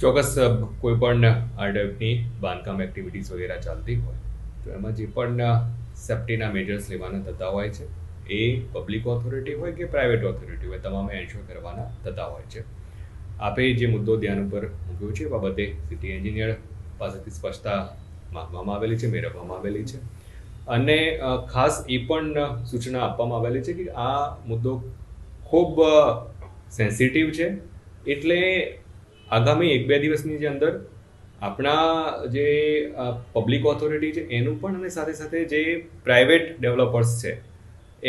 ચોક્કસ કોઈ પણ આ બાંધકામ એક્ટિવિટીઝ વગેરે ચાલતી હોય, તો એમાં જે પણ સેફ્ટીના મેજર્સ લેવાના થતા હોય છે, એ પબ્લિક ઓથોરિટી હોય કે પ્રાઇવેટ ઓથોરિટી હોય, તમામે એન્શ્યોર કરવાના થતા હોય છે. આપે જે મુદ્દો ધ્યાન ઉપર મૂક્યો છે, એ બાબતે સિટી એન્જિનિયર પાસેથી સ્પષ્ટતા માંગવામાં આવેલી છે, મેળવવામાં આવેલી છે. અને ખાસ એ પણ સૂચના આપવામાં આવેલી છે કે આ મુદ્દો ખૂબ સેન્સિટિવ છે, એટલે આગામી એક બે દિવસની જે અંદર આપણા જે પબ્લિક ઓથોરિટી છે, એનું પણ અને સાથે સાથે જે પ્રાઇવેટ ડેવલપર્સ છે,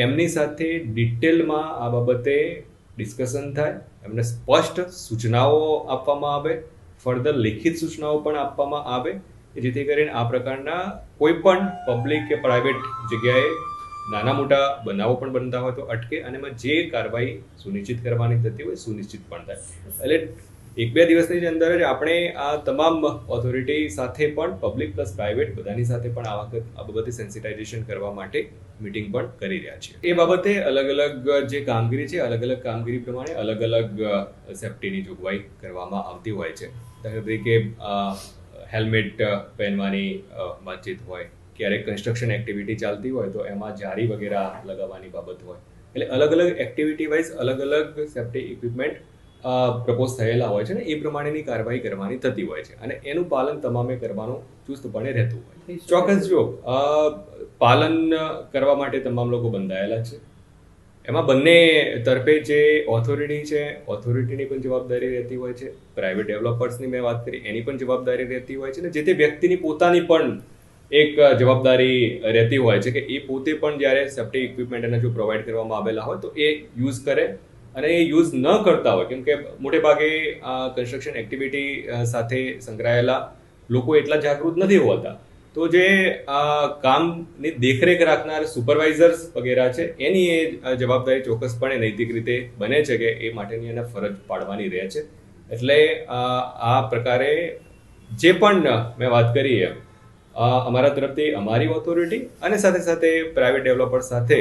એમની સાથે ડિટેલમાં આ બાબતે ડિસ્કશન થાય. એમને સ્પષ્ટ સૂચનાઓ આપવામાં આવે ફર્ધર લિખિત સૂચનાઓ પણ આપવામાં આવે જેથી કરીને આ પ્રકારના કોઈ પણ પબ્લિક કે પ્રાઇવેટ જગ્યાએ નાના મોટા બનાવો પણ બનતા હોય તો અટકે અને એમાં જે કાર્યવાહી સુનિશ્ચિત કરવાની થતી હોય સુનિશ્ચિત પણ થાય. એટલે એક બે દિવસની અંદર જ આપણે આ તમામ ઓથોરિટી સાથે પણ પબ્લિક પ્લસ પ્રાઇવેટ બધાની સાથે પણ આ વખત આ બાબતે સેન્સિટાઇઝેશન કરવા માટે મિટિંગ પણ કરી રહ્યા છીએ. એ બાબતે અલગ અલગ જે કામગીરી છે, અલગ અલગ કામગીરી પ્રમાણે અલગ અલગ સેફ્ટીની જોગવાઈ કરવામાં આવતી હોય છે. દાખલા તરીકે હેલ્મેટ પહેરવાની વાતચીત હોય, ક્યારેક કન્સ્ટ્રક્શન એક્ટિવિટી ચાલતી હોય તો એમાં જારી વગેરે લગાવવાની બાબત હોય. એટલે અલગ અલગ એક્ટિવિટી વાઇઝ અલગ અલગ સેફ્ટી ઇક્વિપમેન્ટ પ્રપોઝ થયેલા હોય છે ને, એ પ્રમાણેની કાર્યવાહી કરવાની થતી હોય છે. અને એનું પાલન તમામે કરવાનું ચુસ્તપણે રહેતું હોય ચોક્કસ જો પાલન કરવા માટે તમામ લોકો બંધાયેલા છે. એમાં બંને તરફે જે ઓથોરિટી છે ઓથોરિટીની પણ જવાબદારી રહેતી હોય છે. પ્રાઇવેટ ડેવલપર્સની મેં વાત કરી, એની પણ જવાબદારી રહેતી હોય છે ને, જે તે વ્યક્તિની પોતાની પણ એક જવાબદારી રહેતી હોય છે કે એ પોતે પણ જ્યારે સેફ્ટી ઇક્વિપમેન્ટ એને જો પ્રોવાઈડ કરવામાં આવેલા હોય તો એ યુઝ કરે અને એ યુઝ ન કરતા હોય કેમ કે મોટે ભાગે કન્સ્ટ્રક્શન એક્ટિવિટી સાથે સંકળાયેલા લોકો એટલા જાગૃત નથી હોતા. તો જે કામની દેખરેખ રાખનાર સુપરવાઇઝર્સ વગેરે છે, એની એ જવાબદારી ચોક્કસપણે નૈતિક રીતે બને છે કે એ માટેની એને ફરજ પાડવાની રહે છે. એટલે આ પ્રકારે જે પણ મેં વાત કરી એમ અમારા તરફથી અમારી ઓથોરિટી અને સાથે સાથે પ્રાઇવેટ ડેવલપર સાથે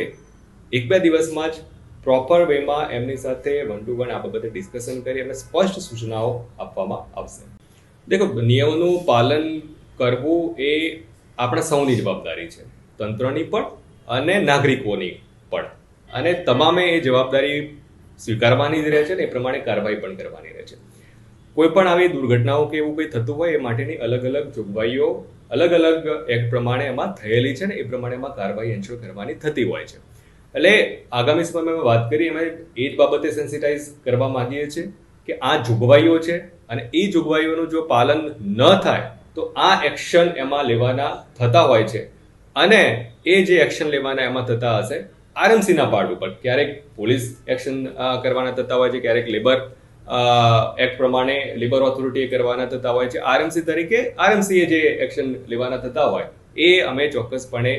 એક બે દિવસમાં જ પ્રોપર વેમાં એમની સાથે વન ટુ વન આ બાબતે ડિસ્કશન કરી એમને સ્પષ્ટ સૂચનાઓ આપવામાં આવશે. દેખો, નિયમોનું પાલન કરવું એ આપણા સૌની જવાબદારી છે. તંત્રની પણ અને નાગરિકોની પણ. અને તમામે એ જવાબદારી સ્વીકારવાની જ રહે છે ને એ પ્રમાણે કાર્યવાહી પણ કરવાની રહે છે. કોઈ પણ આવી દુર્ઘટનાઓ કે એવું કંઈ થતું હોય એ માટેની અલગ અલગ જોગવાઈઓ અલગ અલગ એક્ટ પ્રમાણે એમાં થયેલી છે ને એ પ્રમાણે એમાં કાર્યવાહી એન્શ્યોર કરવાની થતી હોય છે. એટલે આગામી સમયમાં વાત કરી અમે એ જ બાબતે સેન્સિટાઇઝ કરવા માંગીએ છીએ કે આ જોગવાઈઓ છે અને એ જોગવાઈઓનું જો પાલન ન થાય, તો આ એક્શન એમાં લેવાના થતા હોય છે. અને એ જે એક્શન લેવાના એમાં થતા હશે, આરએમસીના પાર્ટ ઉપર. ક્યારેક પોલીસ એક્શન કરવાના થતા હોય છે, ક્યારેક લેબર એક્ટ પ્રમાણે લેબર ઓથોરિટીએ કરવાના થતા હોય છે. આરએમસી તરીકે આરએમસીએ જે એક્શન લેવાના થતા હોય, એ અમે ચોક્કસપણે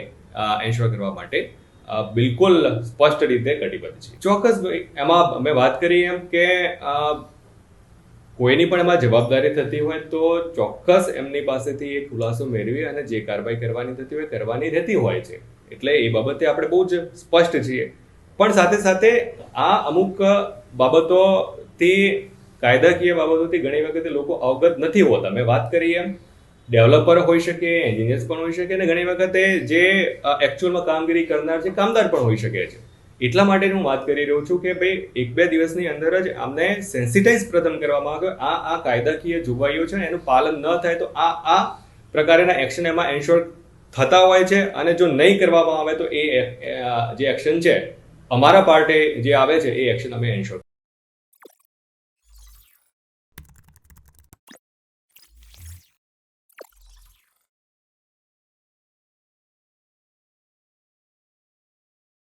એન્શ્યોર કરવા માટે બિલકુલ સ્પષ્ટ રીતે કટિબદ્ધ છે. ચોક્કસ, એમાં અમે વાત કરી એમ કે કોઈની પણ એમાં જવાબદારી થતી હોય તો ચોક્કસ એમની પાસેથી એ ખુલાસો મેળવી અને જે કાર્યવાહી કરવાની થતી હોય કરવાની રહેતી હોય છે. એટલે એ બાબતે આપણે બહુ જ સ્પષ્ટ છીએ. પણ સાથે સાથે આ અમુક બાબતોથી, કાયદાકીય બાબતોથી ઘણી વખતે લોકો અવગત નથી હોતા. મેં વાત કરી એમ ડેવલપર હોઈ શકે, એન્જિનિયર્સ પણ હોઈ શકે અને ઘણી વખતે જે એકચ્યુઅલમાં કામગીરી કરનાર છે, કામદાર પણ હોઈ શકે છે. એટલા માટે હું વાત કરી રહ્યો છું કે ભાઈ, એક બે દિવસની અંદર જ આમને સેન્સિટાઇઝ પ્રથમ કરવામાં આવે. આ આ કાયદાકીય જોગવાઈઓ છે એનું પાલન ન થાય તો આ આ પ્રકારના એક્શન એમાં એન્શ્યોર થતા હોય છે અને જો નહીં કરવામાં આવે તો એ જે એક્શન છે, અમારા પાર્ટે જે આવે છે, એ એક્શન અમે એન્શ્યોર